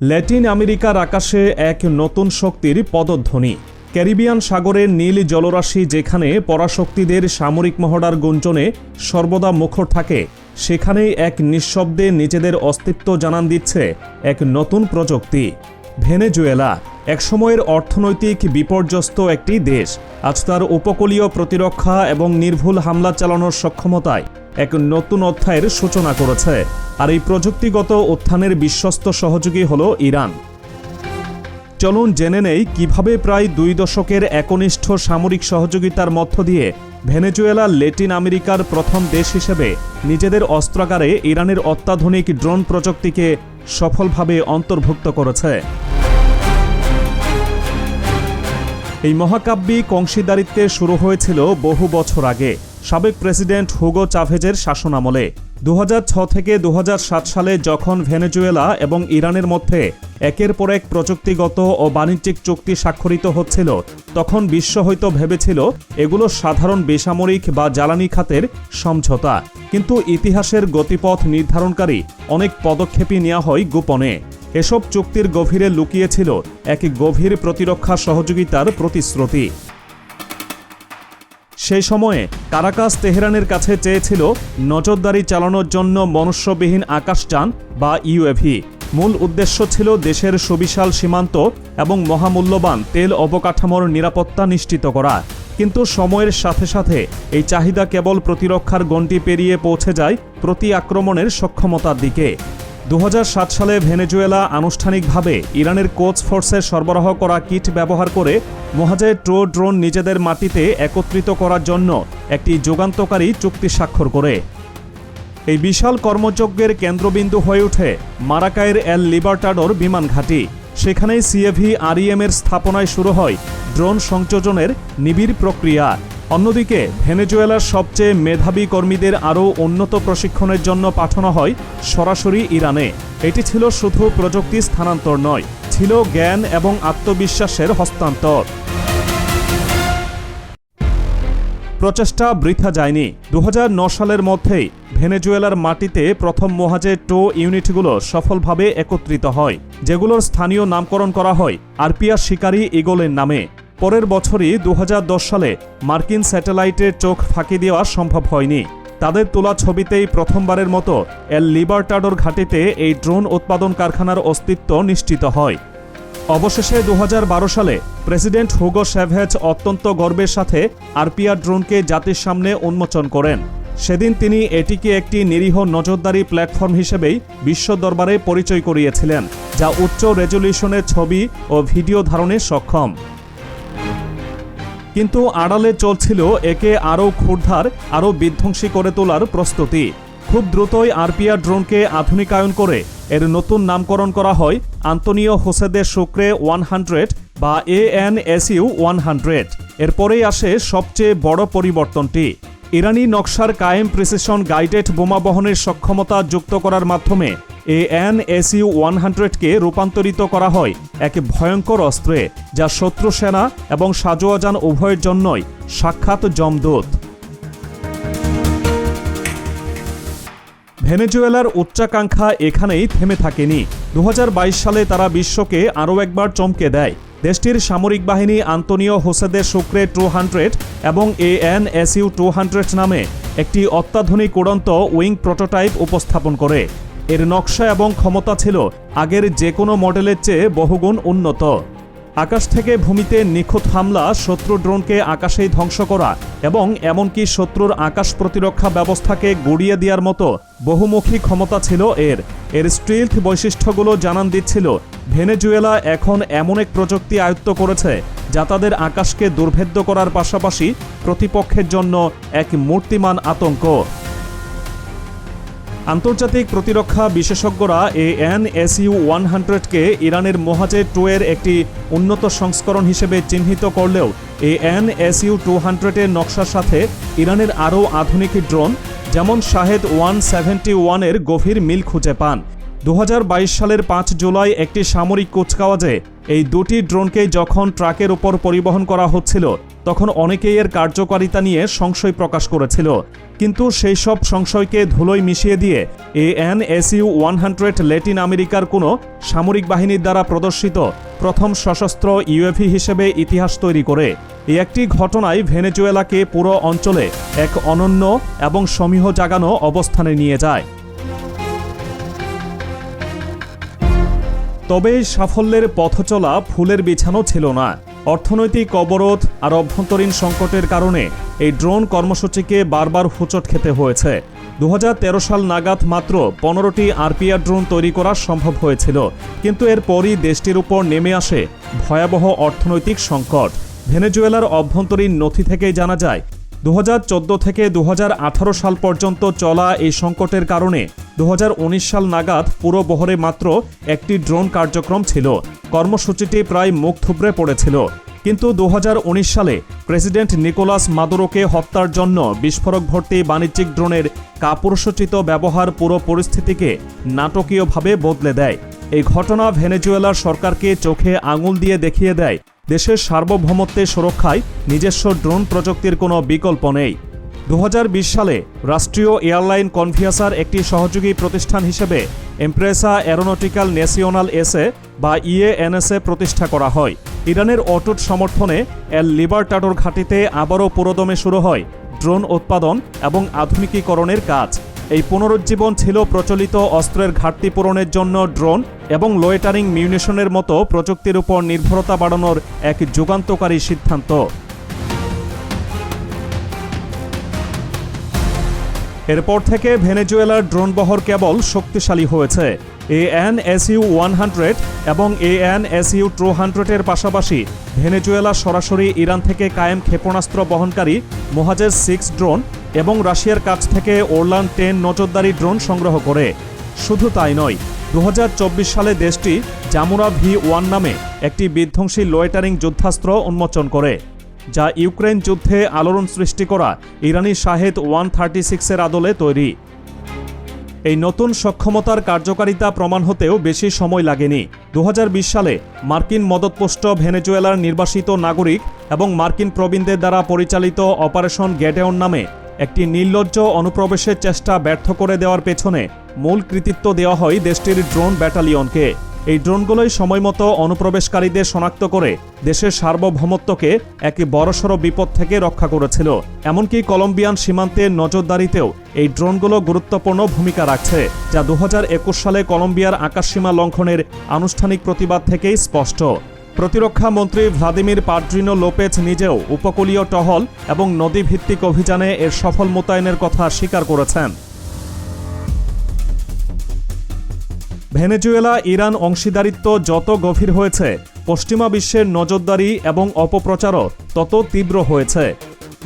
Latin আমেরিকার আকাশে এক নতুন শক্তির পদধ্বনি। ক্যারিবিয়ান সাগরের নীল জলরাশি যেখানে পরাশক্তিদের সামরিক মহড়ার গুঞ্জনে সর্বদা মুখর থাকে, সেখানেই এক নিঃশব্দে নিজেদের অস্তিত্ব জানান দিচ্ছে এক নতুন প্রযুক্তি। ভেনেজুয়েলা, একসময়ের অর্থনৈতিক বিপর্যস্ত একটি দেশ, আজ তার উপকূলীয় প্রতিরক্ষা এবং নির্ভুল হামলা চালানোর সক্ষমতায় এক নতুন অধ্যায়ের সূচনা করেছে। আর এই প্রযুক্তিগত উত্থানের বিশ্বস্ত সহযোগী হল ইরান। চলুন জেনে নেই কীভাবে প্রায় দুই দশকের একনিষ্ঠ সামরিক সহযোগিতার মধ্য দিয়ে ভেনেজুয়েলা, লেটিন আমেরিকার প্রথম দেশ হিসেবে নিজেদের অস্ত্রাগারে ইরানের অত্যাধুনিক ড্রোন প্রযুক্তিকে সফলভাবে অন্তর্ভুক্ত করেছে। এই মহাকাব্যিক অংশীদারিত্বে শুরু হয়েছিল বহু বছর আগে। সাবেক প্রেসিডেন্ট হুগো চাভেজের শাসনামলে। দু থেকে দু হাজার সাত সালে যখন ভেনেজুয়েলা এবং ইরানের মধ্যে একের পর এক প্রযুক্তিগত ও বাণিজ্যিক চুক্তি স্বাক্ষরিত হচ্ছিল, তখন বিশ্ব হয়তো ভেবেছিল এগুলো সাধারণ বেসামরিক বা জ্বালানি খাতের সমঝোতা। কিন্তু ইতিহাসের গতিপথ নির্ধারণকারী অনেক পদক্ষেপই নেওয়া হয় গোপনে। এসব চুক্তির গভীরে লুকিয়েছিল এক গভীর প্রতিরক্ষা সহযোগিতার প্রতিশ্রুতি। সেই সময়ে কারাকাস তেহরানের কাছে চেয়েছিল নজরদারি চালানোর জন্য মনুষ্যবিহীন আকাশযান বা ইউএভি মূল উদ্দেশ্য ছিল দেশের সুবিশাল সীমান্ত এবং মহামূল্যবান তেল অবকাঠামোর নিরাপত্তা নিশ্চিত করা। কিন্তু সময়ের সাথে সাথে এই চাহিদা কেবল প্রতিরক্ষার গণ্ডি পেরিয়ে পৌঁছে যায় প্রতি আক্রমণের সক্ষমতার দিকে। দু হাজার সাত সালে ভেনেজুয়েলা আনুষ্ঠানিকভাবে ইরানের কোচ ফোর্সের সরবরাহ করা কিট ব্যবহার করে মহাজের ট্রো ড্রোন নিজেদের মাটিতে একত্রিত করার জন্য একটি যুগান্তকারী চুক্তি স্বাক্ষর করে। এই বিশাল কর্মযজ্ঞের কেন্দ্রবিন্দু হয়ে ওঠে মারাকায়ের এল লিবার্টাডোর বিমান ঘাঁটি। সেখানেই সিএভি আরইএম এর স্থাপনায় শুরু হয় ড্রোন সংযোজনের নিবিড় প্রক্রিয়া। অন্যদিকে ভেনেজুয়েলার সবচেয়ে মেধাবী কর্মীদের আরও উন্নত প্রশিক্ষণের জন্য পাঠানো হয় সরাসরি ইরানে। এটি ছিল শুধু প্রযুক্তি স্থানান্তর নয়, ছিল জ্ঞান এবং আত্মবিশ্বাসের হস্তান্তর। প্রচেষ্টা বৃথা যায়নি। দু সালের মধ্যেই ভেনেজুয়েলার মাটিতে প্রথম মহাজের টো ইউনিটগুলো সফলভাবে একত্রিত হয়, যেগুলোর স্থানীয় নামকরণ করা হয় আরপিয়া শিকারী ইগলের নামে। পরের বছরই দু হাজার দশ সালে মার্কিন স্যাটেলাইটের চোখ ফাঁকি দেওয়া সম্ভব হয়নি। তাদের তোলা ছবিতেই প্রথমবারের মতো এল লিবার্টাডোর ঘাটিতে এই ড্রোন উৎপাদন কারখানার অস্তিত্ব নিশ্চিত হয়। অবশেষে দু হাজার বারো সালে প্রেসিডেন্ট হুগো স্যাভেজ অত্যন্ত গর্বের সাথে আরপিআ ড্রোনকে জাতির সামনে উন্মোচন করেন। সেদিন তিনি এটিকে একটি নিরীহ নজরদারি প্ল্যাটফর্ম হিসেবেই বিশ্ব দরবারে পরিচয় করিয়েছিলেন, যা উচ্চ রেজলিউশনের ছবি ও ভিডিও ধারণে সক্ষম। কিন্তু আড়ালে চলছিল একে আরও ক্ষুরধার, আরও বিধ্বংসী করে তোলার প্রস্তুতি। খুব দ্রুতই আরপিআর ড্রোনকে আধুনিকায়ন করে এর নতুন নামকরণ করা হয় আন্তনীয় হোসেদের শুক্রে ওয়ান হান্ড্রেড বা ANSU N S U one hundred এরপরেই আসে সবচেয়ে বড় পরিবর্তনটি। ইরানি নকশার কায়েম প্রিসিশন গাইডেড বোমা বহনের সক্ষমতা যুক্ত করার মাধ্যমে A N S U one হান্ড্রেডকে রূপান্তরিত করা হয় এক ভয়ঙ্কর অস্ত্রে, যা শত্রু সেনা এবং সাজোয়াজান উভয়ের জন্যই সাক্ষাৎ জমদূত। ভেনেজুয়েলার উচ্চাকাঙ্ক্ষা এখানেই থেমে থাকেনি। দু হাজার বাইশ সালে তারা বিশ্বকে আরও একবার চমকে দেয়। দেশটির সামরিক বাহিনী আন্তোনিও হোসেদের শুক্রে টু হান্ড্রেড এবং A N S U two hundred নামে একটি অত্যাধুনিক উড়ন্ত উইং প্রোটোটাইপ উপস্থাপন করে। এর নকশা এবং ক্ষমতা ছিল আগের যে কোনো মডেলের চেয়ে বহুগুণ উন্নত। আকাশ থেকে ভূমিতে নিখুঁত হামলা, শত্রু ড্রোনকে আকাশেই ধ্বংস করা এবং এমনকি শত্রুর আকাশ প্রতিরক্ষা ব্যবস্থাকে গড়িয়ে দেওয়ার মতো বহুমুখী ক্ষমতা ছিল এর। এর স্ট্রিলথ বৈশিষ্ট্যগুলো জানান দিচ্ছিল, ভেনেজুয়েলা এখন এমন এক প্রযুক্তি আয়ত্ত করেছে যা তাদের আকাশকে দুর্ভেদ্য করার পাশাপাশি প্রতিপক্ষের জন্য এক মূর্তিমান আতঙ্ক। আন্তর্জাতিক প্রতিরক্ষা বিশেষজ্ঞরা A N S U one হান্ড্রেডকে ইরানের মোহাজে টু এর একটি উন্নত সংস্করণ হিসেবে চিহ্নিত করলেও A N S U two হান্ড্রেডের নকশার সাথে ইরানের আরও আধুনিক ড্রোন, যেমন শাহেদ ওয়ান সেভেন্টি ওয়ানের গভীর মিল খুঁজে পান। দু হাজার বাইশ সালের পাঁচ জুলাই একটি সামরিক কুচকাওয়াজে এই দুটি ড্রোনকে যখন ট্রাকের উপর পরিবহন করা হচ্ছিল, তখন অনেকেই এর কার্যকারিতা নিয়ে সংশয় প্রকাশ করেছিল। কিন্তু সেই সব সংশয়কে ধুলোয় মিশিয়ে দিয়ে A N S U one hundred Latin আমেরিকার কোনো সামরিক বাহিনীর দ্বারা প্রদর্শিত প্রথম সশস্ত্র ইউএফি হিসেবে ইতিহাস তৈরি করে। এই একটি ঘটনায় ভেনেজুয়েলাকে পুরো অঞ্চলে এক অনন্য এবং সমীহ জাগানো অবস্থানে নিয়ে যায়। তবে সাফল্যের পথচলা ফুলের বিছানো ছিল না। অর্থনৈতিক অবরোধ আর অভ্যন্তরীণ সংকটের কারণে এই ড্রোন কর্মসূচিকে বারবার হোঁচট খেতে হয়েছে। দু হাজার তেরো সাল নাগাদ মাত্র পনেরোটি আরপিআর ড্রোন তৈরি করা সম্ভব হয়েছিল, কিন্তু এরপরই দেশটির উপর নেমে আসে ভয়াবহ অর্থনৈতিক সংকট। ভেনেজুয়েলার অভ্যন্তরীণ নথি থেকেই জানা যায় দু হাজার চোদ্দ থেকে দু হাজার আঠারো সাল পর্যন্ত চলা এই সংকটের কারণে দুহাজার উনিশ সাল নাগাদ পুরো বহরে মাত্র একটি ড্রোন কার্যক্রম ছিল। কর্মসূচিটি প্রায় মুখ থুবড়ে পড়েছিল। কিন্তু দু হাজার উনিশ সালে প্রেসিডেন্ট নিকোলাস মাদুরোকে হত্যার জন্য বিস্ফোরক ভর্তি বাণিজ্যিক ড্রোনের কাপুরুষোচিত ব্যবহার পুরো পরিস্থিতিকে নাটকীয়ভাবে বদলে দেয়। এই ঘটনা ভেনেজুয়েলার সরকারকে চোখে আঙুল দিয়ে দেখিয়ে দেয় দেশের সার্বভৌমত্বের সুরক্ষায় নিজস্ব ড্রোন প্রযুক্তির কোনো বিকল্প নেই। দু হাজার বিশ সালে রাষ্ট্রীয় এয়ারলাইন কনভিয়াসার একটি সহযোগী প্রতিষ্ঠান হিসেবে এমপ্রেসা অ্যারোনটিক্যাল ন্যাশনাল এসএ বা ইএএনএসএ প্রতিষ্ঠা করা হয়। ইরানের অটুট সমর্থনে এল লিবার্টাডোর ঘাঁটিতে আবারও পুরোদমে শুরু হয় ড্রোন উৎপাদন এবং আধুনিকীকরণের কাজ। এই পুনরুজ্জীবন ছিল প্রচলিত অস্ত্রের ঘাটতি পূরণের জন্য ড্রোন এবং লোয়েটারিং মিউনিশনের মতো প্রযুক্তির উপর নির্ভরতা বাড়ানোর এক যুগান্তকারী সিদ্ধান্ত। এরপর থেকে ভেনেজুয়েলার ড্রোন বহর কেবল শক্তিশালী হয়েছে। A N S U one hundred এবং A N S U two হান্ড্রেডের পাশাপাশি ভেনেজুয়েলা সরাসরি ইরান থেকে কায়েম ক্ষেপণাস্ত্র বহনকারী মোহাজেজ সিক্স ড্রোন এবং রাশিয়ার কাছ থেকে ওরলান টেন নজরদারি ড্রোন সংগ্রহ করে। শুধু তাই নয় দু সালে দেশটি জামুরা ভি ওয়ান নামে একটি বিধ্বংসী লোয়েটারিং যুদ্ধাস্ত্র উন্মোচন করে, যা ইউক্রেন যুদ্ধে আলোড়ন সৃষ্টি করা ইরানি শাহেদ ওয়ান থার্টি সিক্সের আদলে তৈরি। এই নতুন সক্ষমতার কার্যকারিতা প্রমাণ হতেও বেশি সময় লাগেনি। দু হাজার বিশ সালে মার্কিন মদতপুষ্ট ভেনেজুয়েলার নির্বাসিত নাগরিক এবং মার্কিন প্রবীণদের দ্বারা পরিচালিত অপারেশন গেটেওন নামে একটি নির্লজ্জ অনুপ্রবেশের চেষ্টা ব্যর্থ করে দেওয়ার পেছনে মূল কৃতিত্ব দেওয়া হয় দেশটির ড্রোন ব্যাটালিয়নকে। এই ড্রোনগুলোই সময়মতো অনুপ্রবেশকারীদের শনাক্ত করে দেশের সার্বভৌমত্বকে একটি বড়সড় বিপদ থেকে রক্ষা করেছিল। এমনকি কলম্বিয়ান সীমান্তের নজরদারিতেও এই ড্রোনগুলো গুরুত্বপূর্ণ ভূমিকা রাখছে, যা দু হাজার একুশ সালে কলম্বিয়ার আকাশসীমা লঙ্ঘনের আনুষ্ঠানিক প্রতিবাদ থেকেই স্পষ্ট। প্রতিরক্ষা মন্ত্রী ভ্লাদিমির পাড্রিনো লোপেজ নিজেও উপকূলীয় টহল এবং নদীভিত্তিক অভিযানে এর সফল মোতায়েনের কথা স্বীকার করেছেন। ভেনেজুয়েলা, ইরান অংশীদারিত্ব যত গভীর হয়েছে, পশ্চিমা বিশ্বের নজরদারি এবং অপপ্রচারও তত তীব্র হয়েছে।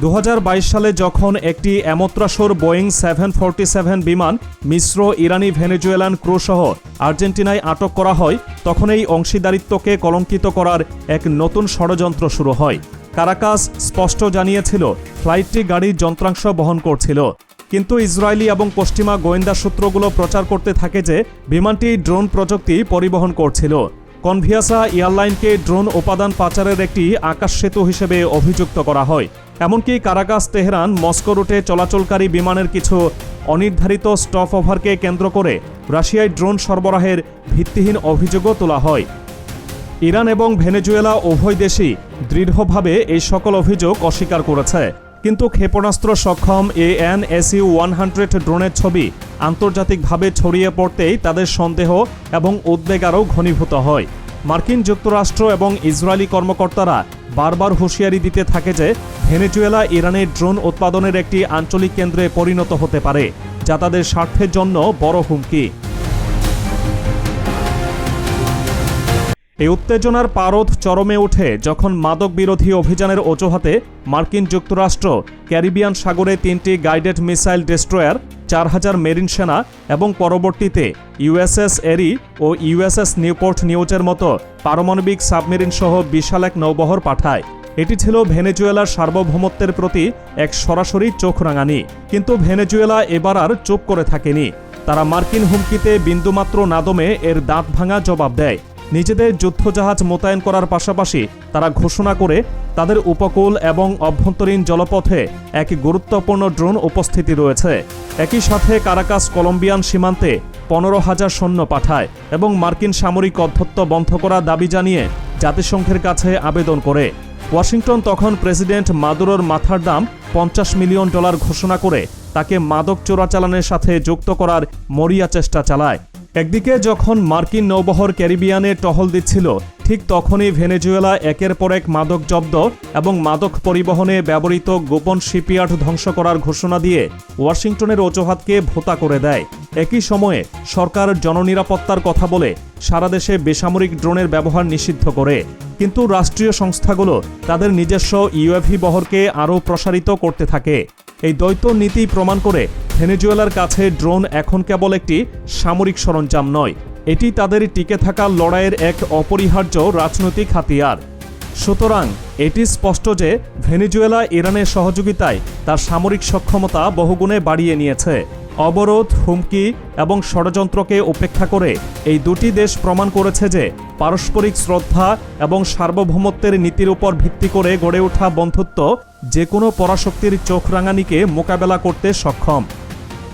দু হাজার বাইশ সালে যখন একটি এমত্রাসোর বোয়িং সেভেন ফোরটি সেভেন বিমান মিশ্র ইরানি ভেনেজুয়েলান ক্রুসহ আর্জেন্টিনায় আটক করা হয়, তখন এই অংশীদারিত্বকে কলঙ্কিত করার এক নতুন ষড়যন্ত্র শুরু হয়। কারাকাস স্পষ্ট জানিয়েছিল, ফ্লাইটটি গাড়ির যন্ত্রাংশ বহন করছিল। কিন্তু ইসরায়েলি এবং পশ্চিমা গোয়েন্দা সূত্রগুলো প্রচার করতে থাকে যে, বিমানটি ড্রোন প্রযুক্তি পরিবহন করছিল। কনভিয়াসা এয়ারলাইনকে ড্রোন উপাদান পাচারের একটি আকাশ সেতু হিসেবে অভিযুক্ত করা হয়। এমনকি কারাকাস তেহরান, মস্কো রুটে চলাচলকারী বিমানের কিছু অনির্ধারিত স্টপ ওভারকে কেন্দ্র করে রাশিয়ায় ড্রোন সরবরাহের ভিত্তিহীন অভিযোগও তোলা হয়। ইরান এবং ভেনেজুয়েলা উভয় দেশই দৃঢ়ভাবে এই সকল অভিযোগ অস্বীকার করেছে। কিন্তু ক্ষেপণাস্ত্র সক্ষম এ এন ওয়ান হান্ড্রেড ড্রোনের ছবি আন্তর্জাতিকভাবে ছড়িয়ে পড়তেই তাদের সন্দেহ এবং উদ্বেগ আরও ঘনীভূত হয়। মার্কিন যুক্তরাষ্ট্র এবং ইসরায়েলি কর্মকর্তারা বারবার হুঁশিয়ারি দিতে থাকে যে ভেনেজুয়েলা ইরানের ড্রোন উৎপাদনের একটি আঞ্চলিক কেন্দ্রে পরিণত হতে পারে, যা তাদের স্বার্থের জন্য বড় হুমকি। এই উত্তেজনার পারদ চরমে ওঠে যখন মাদক বিরোধী অভিযানের অজুহাতে মার্কিন যুক্তরাষ্ট্র ক্যারিবিয়ান সাগরে তিনটি গাইডেড মিসাইল ডেস্ট্রয়ার, চার হাজার মেরিন সেনা এবং পরবর্তীতে ইউএসএস এরি ও ইউএসএস নিউপোর্ট নিউজের মতো পারমাণবিক সাবমেরিন সহ বিশাল এক নৌবহর পাঠায়। এটি ছিল ভেনেজুয়েলার সার্বভৌমত্বের প্রতি এক সরাসরি চোখ রাঙানি। কিন্তু ভেনেজুয়েলা এবার আর চুপ করে থাকেনি। তারা মার্কিন হুমকিতে বিন্দুমাত্র নাদমে এর দাঁত ভাঙা জবাব দেয়। নিজেদের যুদ্ধজাহাজ মোতায়েন করার পাশাপাশি তারা ঘোষণা করে তাদের উপকূল এবং অভ্যন্তরীণ জলপথে এক গুরুত্বপূর্ণ ড্রোন উপস্থিতি রয়েছে। একই সাথে কারাকাস কলম্বিয়ান সীমান্তে পনেরো হাজার সৈন্য পাঠায় এবং মার্কিন সামরিক অধ্যত্ব বন্ধ করার দাবি জানিয়ে জাতিসংঘের কাছে আবেদন করে। ওয়াশিংটন তখন প্রেসিডেন্ট মাদুরোর মাথার দাম পঞ্চাশ মিলিয়ন ডলার ঘোষণা করে তাকে মাদক চোরাচালানের সাথে যুক্ত করার মরিয়া চেষ্টা চালায়। একদিকে যখন মার্কিন নৌবহর ক্যারিবিয়ানে টহল দিচ্ছিল, ঠিক তখনই ভেনেজুয়েলা একের পর এক মাদক জব্দ এবং মাদক পরিবহনে ব্যবহৃত গোপন শিপইয়ার্ড ধ্বংস করার ঘোষণা দিয়ে ওয়াশিংটনের অজুহাতকে ভোতা করে দেয়। একই সময়ে সরকার জননিরাপত্তার কথা বলে সারা দেশে বেসামরিক ড্রোনের ব্যবহার নিষিদ্ধ করে। কিন্তু রাষ্ট্রীয় সংস্থাগুলো তাদের নিজস্ব ইউএভি বহরকে আরও প্রসারিত করতে থাকে। এই দ্বৈত নীতি প্রমাণ করে ভেনেজুয়েলার কাছে ড্রোন এখন কেবল একটি সামরিক সরঞ্জাম নয়, এটি তাদের টিকে থাকা লড়াইয়ের এক অপরিহার্য রাজনৈতিক হাতিয়ার। সুতরাং এটি স্পষ্ট যে ভেনেজুয়েলা ইরানের সহযোগিতায় তার সামরিক সক্ষমতা বহুগুণে বাড়িয়ে নিয়েছে। অবরোধ, হুমকি এবং ষড়যন্ত্রকে উপেক্ষা করে এই দুটি দেশ প্রমাণ করেছে যে পারস্পরিক শ্রদ্ধা এবং সার্বভৌমত্বের নীতির উপর ভিত্তি করে গড়ে ওঠা বন্ধুত্ব যে কোনো পরাশক্তির চোখ রাঙানিকে মোকাবেলা করতে সক্ষম।